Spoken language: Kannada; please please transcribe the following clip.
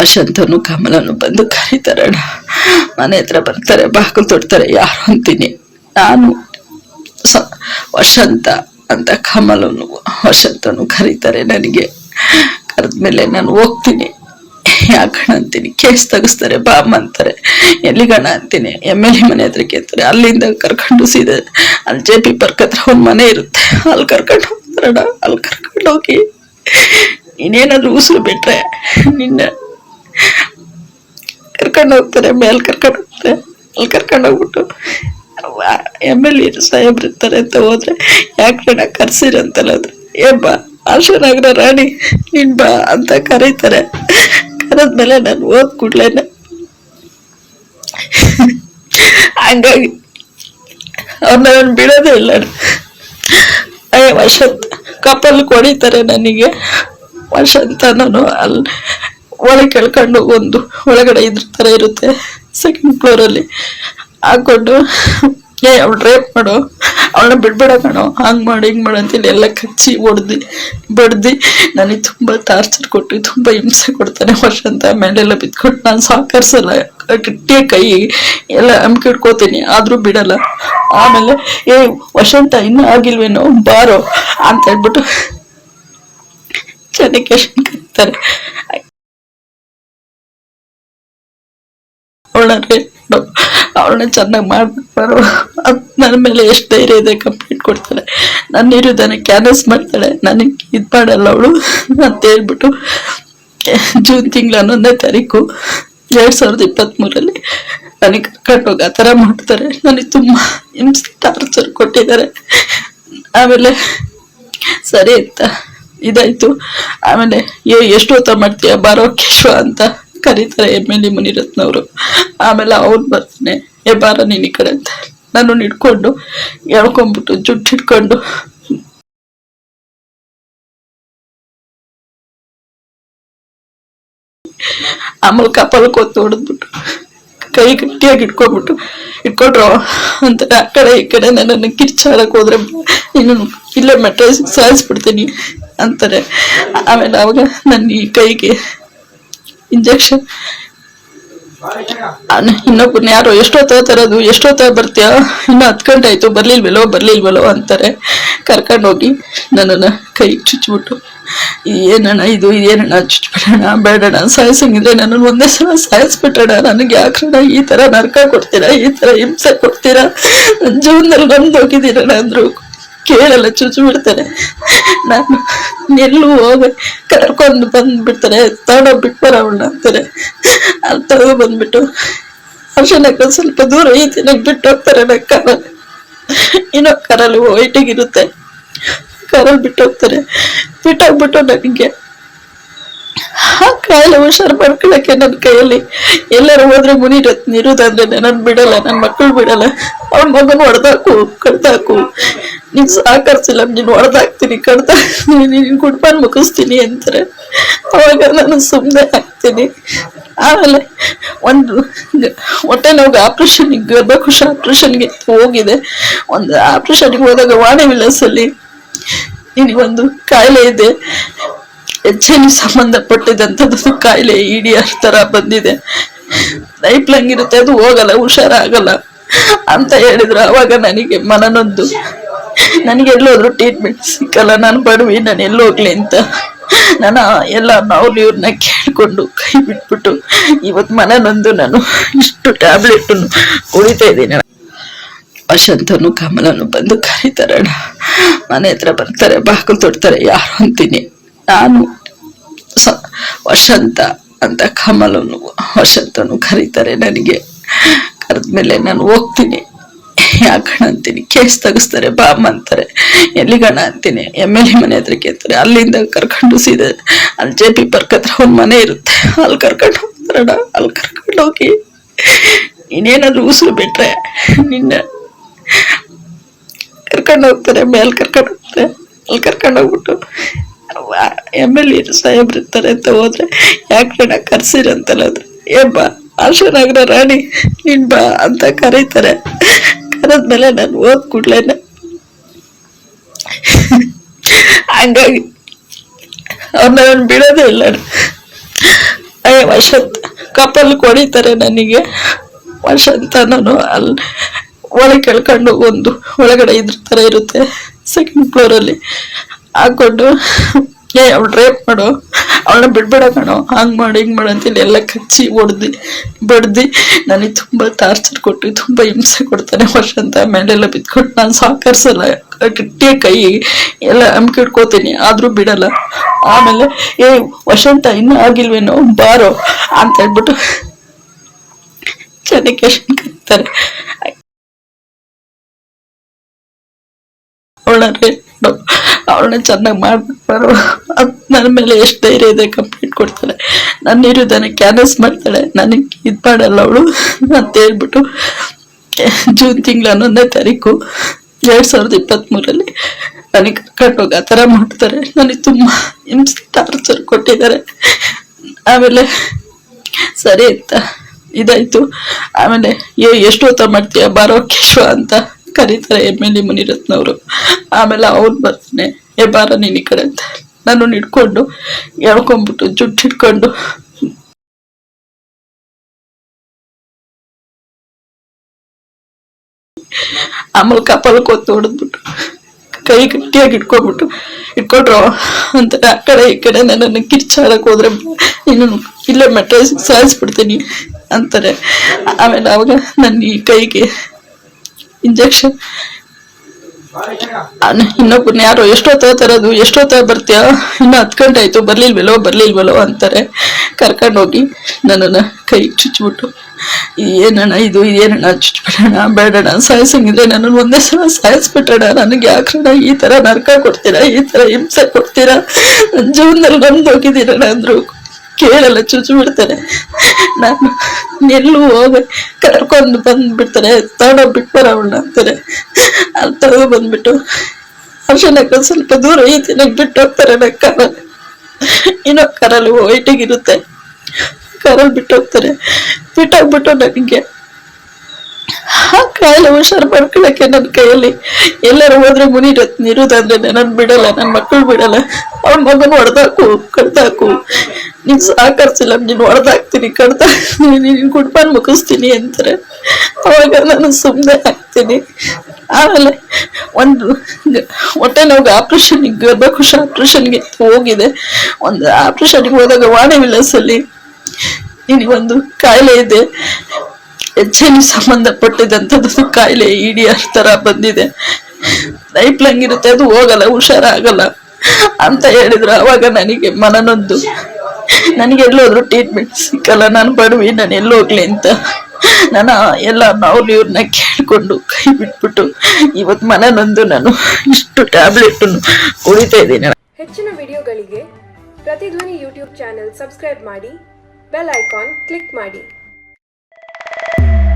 ವಸಂತನು ಕಮಲನು ಬಂದು ಕರೀತಾರಣ ಮನೆ ಹತ್ರ ಬರ್ತಾರೆ, ಬಾಗಿಲು ತೊಡ್ತಾರೆ, ಯಾರು ಅಂತೀನಿ. ನಾನು ಸ- ವಸಂತ ಅಂತ ಕಮಲನು ವಸಂತನು ಕರೀತಾರೆ ನನಗೆ. ಕರೆದ್ಮೇಲೆ ನಾನು ಹೋಗ್ತೀನಿ. ಯಾಕಣ ಅಂತೀನಿ, ಕೇಸ್ ತೆಗಿಸ್ತಾರೆ ಬಾಮ್ ಅಂತಾರೆ. ಎಲ್ಲಿಗಣ ಅಂತೀನಿ, ಎಂ ಎಲ್ ಎ ಮನೆ ಹತ್ರ ಕೇಳ್ತಾರೆ ಅಲ್ಲಿಂದ ಕರ್ಕೊಂಡು ಸೀದ, ಅಲ್ಲಿ ಜೆ ಪಿ ಪಾರ್ಕ್ ಹತ್ರ ಒಂದು ಮನೆ ಇರುತ್ತೆ. ಅಲ್ಲಿ ಕರ್ಕೊಂಡು ಹೋಗ್ತಾರಣ ಅಲ್ಲಿ ಕರ್ಕೊಂಡು ಹೋಗಿ. ಇನ್ನೇನಾದ್ರೂ ಉಸಿರು ಬಿಟ್ರೆ ನಿನ್ನ ಕರ್ಕೊಂಡು ಹೋಗ್ತಾರೆ, ಮೇಲ್ ಕರ್ಕೊಂಡು ಹೋಗ್ತಾರೆ ಅಲ್ಲಿ ಕರ್ಕೊಂಡು ಹೋಗ್ಬಿಟ್ಟು ಎಂ ಎಲ್ ಎ ಸಾಹೇಬ್ರು ಇರ್ತಾರೆ ಅಂತ ಹೋದ್ರೆ ಯಾಕಣ್ಣ ಕರ್ಸಿರಂತಲ್ಲ ಅದ್ರ ಏ ಬಾ, ಆಶಾನಗರ ರಾಣಿ, ನಿನ್ ಬಾ ಅಂತ ಕರೀತಾರೆ. ಕರೆದ್ಮೇಲೆ ನಾನು ಓದ್ ಕೂಡ್ಲೇನೆ. ಹಂಗಾಗಿ ಅವ್ರನ್ನ ನಾನು ಬಿಡೋದೇ ಇಲ್ಲ. ಅಯ್ಯ ವಸಂತ ಕಪಲ್ ಕೊಡಿತಾರೆ ನನಗೆ. ವಶಂತ ನಾನು ಅಲ್ಲಿ ಒಳಗೆ ಕೆಳ್ಕೊಂಡು ಒಂದು ಒಳಗಡೆ ಇದ್ರ ಥರ ಇರುತ್ತೆ ಸೆಕೆಂಡ್ ಫ್ಲೋರಲ್ಲಿ ಹಾಕ್ಕೊಂಡು, ಏ, ಅವಳು ರೇಪ್ ಮಾಡು, ಅವಳನ್ನ ಬಿಡ್ಬೇಡ ಕಣೋ, ಹಂಗ್ ಮಾಡಿ, ಹಿಂಗ್ ಮಾಡು ಅಂತೇಳಿ ಎಲ್ಲ ಕಚ್ಚಿ ಹೊಡ್ದು ಬಡ್ದು. ನನಗೆ ತುಂಬಾ ಟಾರ್ಚರ್ ಕೊಟ್ಟು, ತುಂಬಾ ಹಿಂಸೆ ಕೊಡ್ತಾನೆ ವಸಂತ ಮೇಲೆಲ್ಲ ಬಿದ್ಕೊಂಡು. ನಾನು ಸಾಕರ್ಸಲ್ಲ ಗಟ್ಟಿಯ ಕೈ ಎಲ್ಲ ಅಮ್ಕಿ ಇಟ್ಕೋತೀನಿ ಆದ್ರೂ ಬಿಡಲ್ಲ. ಆಮೇಲೆ, ಏ ವಶಂತ ಇನ್ನೂ ಆಗಿಲ್ವೇನೋ, ಬಾರೋ, ಅಂತ ಹೇಳ್ಬಿಟ್ಟು ಚೆನ್ನಾಗಿ ಕರೀತಾರೆ. ಅವಳನ್ನ ಅವಳನ್ನ ಚೆನ್ನಾಗಿ ಮಾಡ್ಬಿಟ್ಟಾರು ನನ್ನ ಮೇಲೆ ಎಷ್ಟು ಧೈರ್ಯ ಇದೆ ಕಂಪ್ಲೀಟ್ ಕೊಡ್ತಾಳೆ ನನ್ನ ಇರೋದನ್ನ ಕ್ಯಾನ್ವಸ್ ಮಾಡ್ತಾಳೆ. ನನಗೆ ಇದು ಮಾಡಲ್ಲ ಅವಳು ಅಂತ ಹೇಳ್ಬಿಟ್ಟು, ಜೂನ್ ತಿಂಗಳ ಹನ್ನೊಂದನೇ ತಾರೀಕು, ಎರಡು ಸಾವಿರದ ಇಪ್ಪತ್ತ್ಮೂರಲ್ಲಿ ನನಗೆ ಕರ್ಕೊಂಡೋಗಿ ಆ ಥರ ಮಾಡ್ತಾರೆ. ನನಗೆ ತುಂಬ ಹಿಂಸೆ ಟಾರ್ಚರ್ ಕೊಟ್ಟಿದ್ದಾರೆ. ಆಮೇಲೆ, ಸರಿ ಅಂತ ಇದಾಯಿತು. ಆಮೇಲೆ, ಏ ಎಷ್ಟು ಹೊತ್ತ ಮಾಡ್ತೀಯ ಬಾರೋ ಕೇಶವ ಅಂತ. ಕರೀತಾರೆ ಎಂ ಎಲ್ ಎ ಮುನಿರತ್ನವರು. ಆಮೇಲೆ ಅವ್ನು ಬರ್ತಾನೆ ಎ ಬಾರ ನೀನ್ ಈ ಕಡೆ ಅಂತ ನಾನು ಹಿಡ್ಕೊಂಡು ಎಳ್ಕೊಂಡ್ಬಿಟ್ಟು ಜುಟ್ಟು ಹಿಡ್ಕೊಂಡು. ಆಮೇಲೆ ಕಪಾಲ ಕೊತ್ತು ಹೊಡೆದ್ಬಿಟ್ಟು ಕೈ ಗಟ್ಟಿಯಾಗಿ ಇಟ್ಕೊಂಡ್ಬಿಟ್ಟು ಇಟ್ಕೊಂಡ್ರು ಅಂತ ಆ ಕಡೆ ಈ ಕಡೆ ನನ್ನನ್ನು ಕಿರ್ಚಾಡಕ್ ಹೋದ್ರೆ ನೀನು ಇಲ್ಲೇ ಮೆಟ್ರೋ ಸಾಯಿಸ್ಬಿಡ್ತೀನಿ ಅಂತಾರೆ. ಆಮೇಲೆ ಅವಾಗ ನನ್ನ ಈ ಕೈಗೆ ಇಂಜೆಕ್ಷನ್ ಇನ್ನೊಬ್ಬರನ್ನ ಯಾರೋ ಎಷ್ಟೊತ್ತ ತರೋದು ಎಷ್ಟೊತ್ತ ಬರ್ತೀಯ? ಇನ್ನು ಹತ್ತು ಗಂಟೆ ಆಯಿತು ಬರ್ಲಿಲ್ವಲ್ಲೋ ಬರ್ಲಿಲ್ವಲ್ಲೋ ಅಂತಾರೆ. ಕರ್ಕೊಂಡೋಗಿ ನನ್ನನ್ನು ಕೈ ಚುಚ್ಬಿಟ್ಟು, ಏನಣ್ಣ ಇದು, ಏನಣ್ಣ ಚುಚ್ಬಿಡೋಣ ಬೇಡಣ ಸಾಯಿಸಂಗಿದ್ರೆ ನನ್ನನ್ನು ಒಂದೇ ಸಲ ಸಾಯಿಸ್ಬಿಟ್ಟಣ ನನಗೆ ಯಾಕಣ್ಣ ಈ ಥರ ನರ್ಕ ಕೊಡ್ತೀರಾ, ಈ ಥರ ಹಿಂಸೆ ಕೊಡ್ತೀರಾ? ನನ್ನ ಜೀವನದಲ್ಲಿ ಅಂದರು ಅಂದ್ರು. ಕೇಳಲ್ಲ ಚುಚ್ಬಿಡ್ತಾರೆ ನಾನು ಎಲ್ಲೂ ಹೋಗಿ ಕರ್ಕೊಂಡು ಬಂದ್ಬಿಡ್ತಾರೆ ತಗೊಂಡು ಬಿಟ್ಬಾರ ಅವಳನ್ನ ಅಂತಾರೆ. ಅಲ್ಲಿ ತಗೊಂಡು ಬಂದ್ಬಿಟ್ಟು ಅರ್ಶನಕ್ಕೆ ಸ್ವಲ್ಪ ದೂರ ಐತಿ ನಂಗೆ ಬಿಟ್ಟು ಹೋಗ್ತಾರೆ ನನ್ನ ಕಾರಲ್ಲಿ ಇನ್ನೊ ಕಾರಲ್ಲಿ ವೈಟಿಗೆ ಇರುತ್ತೆ ಕಾರಲ್ಲಿ ಬಿಟ್ಟು ಹೋಗ್ತಾರೆ. ಬಿಟ್ಟೋಗ್ಬಿಟ್ಟು ನನಗೆ ಆ ಕಾಯಿಲೆ ಹುಷಾರು ಮಾಡ್ಕೊಳಕ್ಕೆ ನನ್ನ ಕೈಯಲ್ಲಿ ಎಲ್ಲರೂ ಹೋದ್ರೆ ಮುನಿರತ್ ನಿರುದಂದ್ರೆ ನನ್ನ ಬಿಡಲ್ಲ ನನ್ನ ಮಕ್ಕಳು ಬಿಡಲ್ಲ. ಅವ್ನ ಮಗನ ಹೊಡೆದಾಕು ಕಡ್ದಾಕು ನೀನ್ ಸಹಕರಿಸಿಲ್ಲ ನೀನು ಹೊಡೆದಾಕ್ತೀನಿ ಕಡ್ದಾಗ್ತೀನಿ ನಿನ್ಗೆ ಕುಟುಂಬ ಮುಗಿಸ್ತೀನಿ ಅಂತಾರೆ. ಅವಾಗ ನಾನು ಸುಮ್ಮನೆ ಆಗ್ತೀನಿ. ಆಮೇಲೆ ಒಂದು ಹೊಟ್ಟೆ ನೋವು ಖುಷಿ ಗರ್ಭಕೋಶ ಆಪರೇಷನ್ಗೆ ಹೋಗಿದೆ. ಒಂದು ಆಪರೇಷನ್ಗೆ ಹೋದಾಗ ವಾಣಿ ವಿಲಾಸಲ್ಲಿ ನಿನಗೊಂದು ಕಾಯಿಲೆ ಇದೆ. ಹೆಚ್ಚಿನ ಸಂಬಂಧಪಟ್ಟಿದಂಥದ್ದು ಕಾಯಿಲೆ ಇಡಿ ಥರ ಬಂದಿದೆ. ಲೈಫ್ ಲಂಗ್ ಇರುತ್ತೆ, ಅದು ಹೋಗಲ್ಲ, ಹುಷಾರಾಗಲ್ಲ ಅಂತ ಹೇಳಿದ್ರು. ಅವಾಗ ನನಗೆ ಮನನೊಂದು ನನಗೆ ಎಲ್ಲೋದ್ರು ಟ್ರೀಟ್ಮೆಂಟ್ ಸಿಕ್ಕಲ್ಲ ನಾನು ಬಡವಿ, ನಾನು ಎಲ್ಲೋಗ್ಲಿ ಅಂತ. ನಾನು ಎಲ್ಲ ನಾವು ಇವ್ರನ್ನ ಕೇಳಿಕೊಂಡು ಕೈ ಬಿಟ್ಬಿಟ್ಟು ಇವತ್ತು ಮನನೊಂದು ನಾನು ಇಷ್ಟು ಟ್ಯಾಬ್ಲೆಟ್ ಕುಡಿತಾ ಇದ್ದೀನಿ. ವಸಂತನು ಕಮಲನು ಬಂದು ಕರೀತಾರಣ ಮನೆ ಹತ್ರ ಬರ್ತಾರೆ, ಬಾಗಿಲು ತೊಡ್ತಾರೆ, ಯಾರು ಅಂತೀನಿ. ನಾನು ವಸಂತ ಅಂತ ಕಮಲನು ವಶಂತನು ಕರೀತಾರೆ ನನಗೆ. ಕರೆದ್ಮೇಲೆ ನಾನು ಹೋಗ್ತೀನಿ. ಯಾಕಣ ಅಂತೀನಿ. ಕೇಸ್ ತೆಗಿಸ್ತಾರೆ ಬಾಮ್ಮ ಅಂತಾರೆ. ಎಲ್ಲಿಗಣ ಅಂತೀನಿ? ಎಂ ಎಲ್ ಎ ಮನೆ ಹತ್ರ ಕೇಳ್ತಾರೆ ಅಲ್ಲಿಂದ ಕರ್ಕೊಂಡು ಸೀದೆ ಅಲ್ಲಿ ಜೆ ಪಿ ಪಾರ್ಕ್ ಹತ್ರ ಒಂದು ಮನೆ ಇರುತ್ತೆ. ಅಲ್ಲಿ ಕರ್ಕೊಂಡು ಹೋಗ್ತಾರಣ. ಅಲ್ಲಿ ಕರ್ಕೊಂಡು ಹೋಗಿ ಇನ್ನೇನಾದ್ರು ಉಸಿರು ಬಿಟ್ರೆ ನಿನ್ನ ಕರ್ಕೊಂಡು ಹೋಗ್ತಾರೆ, ಮೇಲೆ ಕರ್ಕೊಂಡು ಹೋಗ್ತಾರೆ. ಅಲ್ಲಿ ಕರ್ಕೊಂಡು ಹೋಗ್ಬಿಟ್ಟು ಎಂ ಎಲ್ ಎ ಸಾಹೇಬ್ರು ಇರ್ತಾರೆ ಅಂತ ಹೋದ್ರೆ ಯಾಕಣ್ಣ ಕರ್ಸಿರಂತಲ್ಲ ಅಂದ್ರೆ ಏ ಬಾ, ಆಶಾನಗರ ರಾಣಿ, ನಿನ್ ಬಾ ಅಂತ ಕರೀತಾರೆ. ಕರೆದ್ಮೇಲೆ ನಾನು ಓದ್ ಕೂಡ್ಲೇನೆ. ಹಂಗಾಗಿ ಅವ್ರನ್ನ ನಾನು ಬಿಡೋದೇ ಇಲ್ಲ. ಅಯ್ಯೋ, ವಸಂತ ಕಪಲ್ ಕೊಡಿತಾರೆ ನನಗೆ. ವಶಂತ ನಾನು ಅಲ್ಲಿ ಒಳಗೆ ಕೇಳ್ಕೊಂಡು ಒಂದು ಒಳಗಡೆ ಇದ್ರ ಥರ ಇರುತ್ತೆ. ಸೆಕೆಂಡ್ ಫ್ಲೋರಲ್ಲಿ ಹಾಕ್ಕೊಂಡು ಏ, ಅವ್ಳು ರೇಪ್ ಮಾಡು. ಅವಳನ್ನ ಬಿಡ್ಬೇಡ ಕಣೋ. ಹಂಗ್ ಮಾಡಿ, ಹಿಂಗ್ ಮಾಡು ಅಂತೇಳಿ ಎಲ್ಲ ಕಚ್ಚಿ ಹೊಡೆದು ಬಡ್ದು ನನಗೆ ತುಂಬಾ ಟಾರ್ಚರ್ ಕೊಟ್ಟು ತುಂಬಾ ಹಿಂಸೆ ಕೊಡ್ತಾನೆ ವಸಂತ ಮೇಲೆಲ್ಲ ಬಿದ್ಕೊಂಡು ನಾನು ಸಹಕರಿಸಲ್ಲ ಗಟ್ಟಿಯ ಕೈ ಎಲ್ಲ ಅಂಬಿಕೆ ಇಟ್ಕೋತೀನಿ ಆದ್ರೂ ಬಿಡಲ್ಲ. ಆಮೇಲೆ ಏ ವಸಂತ ಇನ್ನೂ ಆಗಿಲ್ವೇನೋ, ಬಾರೋ ಅಂತ ಹೇಳ್ಬಿಟ್ಟು ಚೆನ್ನಾಗಿ ಕರೀತಾರೆ. ಅವಳನ್ನ ಅವಳನ್ನ ಚೆನ್ನಾಗಿ ಮಾಡ್ಬಿಟ್ಟು ನನ್ನ ಮೇಲೆ ಎಷ್ಟು ಧೈರ್ಯ ಇದೆ ಕಂಪ್ಲೀಟ್ ಕೊಡ್ತಾಳೆ ನನ್ನ ಇರೋದನ್ನ ಕ್ಯಾನಸ್ ಮಾಡ್ತಾಳೆ. ನನಗೆ ಇದು ಮಾಡಲ್ಲ ಅವಳು. ಅಂತ ಹೇಳ್ಬಿಟ್ಟು, ಜೂನ್ ತಿಂಗಳ ಹನ್ನೊಂದನೇ ತಾರೀಕು, ಎರಡು ಸಾವಿರದ ಇಪ್ಪತ್ತ್ಮೂರಲ್ಲಿ ನನಗೆ ಕರ್ಕೊಂಡೋಗಿ ಆ ಥರ ಮಾಡ್ತಾರೆ. ನನಗೆ ತುಂಬ ಹಿಂಸೆ ಟಾರ್ಚರ್ ಕೊಟ್ಟಿದ್ದಾರೆ. ಆಮೇಲೆ, ಸರಿ ಅಂತ ಇದಾಯಿತು. ಆಮೇಲೆ, ಏ, ಎಷ್ಟು ಹೊತ್ತ ಮಾಡ್ತೀಯ? ಬಾರೋ ಕೇಶವ ಅಂತ ಕರೀತಾರೆ ಎಂ ಎಲ್ ಎ ಮುನಿರತ್ನವರು. ಆಮೇಲೆ ಅವ್ನು ಬರ್ತಾನೆ. ಏ ಬಾರ ನೀನ್ ಈ ಕಡೆ ಅಂತ ನಾನು ಹಿಡ್ಕೊಂಡು ಎಳ್ಕೊಂಡ್ಬಿಟ್ಟು ಜುಟ್ಟು ಹಿಡ್ಕೊಂಡು. ಆಮೇಲೆ ಕಪಲ್ ಕೊತ್ತು ಹೊಡೆದ್ಬಿಟ್ಟು, ಕೈ ಗಟ್ಟಿಯಾಗಿ ಇಟ್ಕೊಂಡ್ಬಿಟ್ಟು ಇಟ್ಕೊಂಡ್ರು ಅಂತ ಆ ಕಡೆ ಈ ಕಡೆ ನನ್ನನ್ನು ಕಿರ್ಚಾಡಕ್ ಹೋದ್ರೆ ನೀನು ಇಲ್ಲೇ ಮೆಟ್ರೋ ಸಾಯಿಸ್ಬಿಡ್ತೀನಿ ಅಂತಾರೆ. ಆಮೇಲೆ ಅವಾಗ ನನ್ನ ಈ ಕೈಗೆ ಇಂಜೆಕ್ಷನ್ ಇನ್ನೊಬ್ಬನ ಯಾರೋ ಎಷ್ಟೊತ್ತ ತರೋದು, ಎಷ್ಟೊತ್ತ ಬರ್ತೀಯ, ಇನ್ನು ಹತ್ತು ಗಂಟೆ ಆಯ್ತು, ಬರ್ಲಿಲ್ವಲ್ಲೋ ಬರ್ಲಿಲ್ವಲ್ಲೋ ಅಂತಾರೆ. ಕರ್ಕೊಂಡೋಗಿ ನನ್ನನ್ನ ಕೈ ಚುಚ್ಬಿಟ್ಟು, ಏನಣ್ಣ ಇದು, ಏನಣ್ಣ ಚುಚ್ಬಿಡೋಣ ಬೇಡಣ ಸಾಯಿಸಂಗಿದ್ರೆ ನನ್ನನ್ನು ಒಂದೇ ಸಲ ಸಾಯಿಸ್ಬಿಟ್ಟಣ ನನಗೆ ಯಾಕಣ್ಣ ಈ ಥರ ನರ್ಕ ಕೊಡ್ತೀರಾ, ಈ ಥರ ಹಿಂಸೆ ಕೊಡ್ತೀರಾ? ನನ್ನ ಜೀವನದಲ್ಲಿ ನಮ್ದು ಹೋಗಿದ್ದೀರಣ್ಣ ಅಂದ್ರು. ಕೇಳಲ್ಲ, ಚುಚ್ಚು ಬಿಡ್ತಾರೆ ನಾನು ಎಲ್ಲೂ ಹೋಗ ಕರ್ಕೊಂಡು ಬಂದ್ಬಿಡ್ತಾರೆ ತಗೊಂಡೋಗ್ ಬಿಟ್ಟು ಅವಳನ್ನ ಅಂತಾರೆ ಅಲ್ಲಿ ತಗೋ ಬಂದ್ಬಿಟ್ಟು. ಅರ್ಶನಕ್ಕ ಸ್ವಲ್ಪ ದೂರ ಐತಿ, ನಂಗೆ ಬಿಟ್ಟು ಹೋಗ್ತಾರೆ ನನ್ನ ಕಾರಲ್ಲಿ. ಇನ್ನೂ ಕಾರಲ್ಲಿ ವೈಟಿಗಿರುತ್ತೆ ಕಾರಲ್ಲಿ ಬಿಟ್ಟು ಹೋಗ್ತಾರೆ. ಬಿಟ್ಟೋಗ್ಬಿಟ್ಟು ನನಗೆ ಆ ಕಾಯಿಲೆ ಹುಷಾರು ಮಾಡ್ಕೊಳಕ್ಕೆ ನನ್ನ ಕೈಯಲ್ಲಿ. ಎಲ್ಲರೂ ಹೋದ್ರೆ ಮುನಿ ನಿರುದಂದ್ರೆ ನನ್ನ ಬಿಡಲ್ಲ ನನ್ನ ಮಕ್ಕಳು ಬಿಡಲ್ಲ. ಅವ್ನ ಮಗನ ಹೊಡೆದಾಕು, ಕಡ್ದಾಕು. ನೀನ್ ಸಾಕರ್ಸಿಲ್ಲ, ನೀನ್ ಹೊಡೆದಾಕ್ತೀನಿ, ಕಡ್ದಾಕ್ತೀನಿ, ನೀನ್ ಕುಟುಂಬ ಮುಗಿಸ್ತೀನಿ ಅಂತಾರೆ. ಅವಾಗ ನಾನು ಸುಮ್ಮನೆ ಹಾಕ್ತೀನಿ ಆಮೇಲೆ ಒಂದು ಹೊಟ್ಟೆ ನೋವು ಆಪ್ರೇಷನ್, ಗರ್ಭಕೋಶ ಆಪರೇಷನ್ಗೆ ಹೋಗಿದೆ. ಒಂದು ಆಪ್ರೇಷನ್ಗೆ ಹೋದಾಗ ವಾಣಿ ವಿಲಾಸಲ್ಲಿ ನಿನಗೊಂದು ಕಾಯಿಲೆ ಇದೆ. ಎಚ್ ಐ ಸಂಬಂಧಪಟ್ಟಿದಂಥದ್ದು ಕಾಯಿಲೆ, ಇಡಿ ತರ ಬಂದಿದೆ. ಲೈಫ್ ಲಂಗ್ ಇರುತ್ತೆ ಅದು ಹೋಗಲ್ಲ, ಹುಷಾರಾಗಲ್ಲ ಅಂತ ಹೇಳಿದ್ರು. ಅವಾಗ ನನಗೆ ಮನನೊಂದು, ನನಗೆ ಎಲ್ಲೋದ್ರು ಟ್ರೀಟ್ಮೆಂಟ್ ಸಿಕ್ಕಲ್ಲ, ನಾನು ಬಡವಿ, ನಾನು ಎಲ್ಲೋಗ್ಲಿ ಅಂತ. ನಾನು ಎಲ್ಲ ನಾವು ಇವ್ರನ್ನ ಕೇಳಿಕೊಂಡು ಕೈ ಬಿಟ್ಬಿಟ್ಟು ಇವತ್ತು ಮನನೊಂದು, ನಾನು ಇಷ್ಟು ಟ್ಯಾಬ್ಲೆಟ್ ಕುಡಿತಾ ಇದ್ದೀನಿ. ಹೆಚ್ಚಿನ ವಿಡಿಯೋಗಳಿಗೆ ಪ್ರತಿಧ್ವನಿ ಯೂಟ್ಯೂಬ್ ಚಾನೆಲ್ ಸಬ್ಸ್ಕ್ರೈಬ್ ಮಾಡಿ, ಬೆಲ್ ಐಕಾನ್ ಕ್ಲಿಕ್ ಮಾಡಿ. you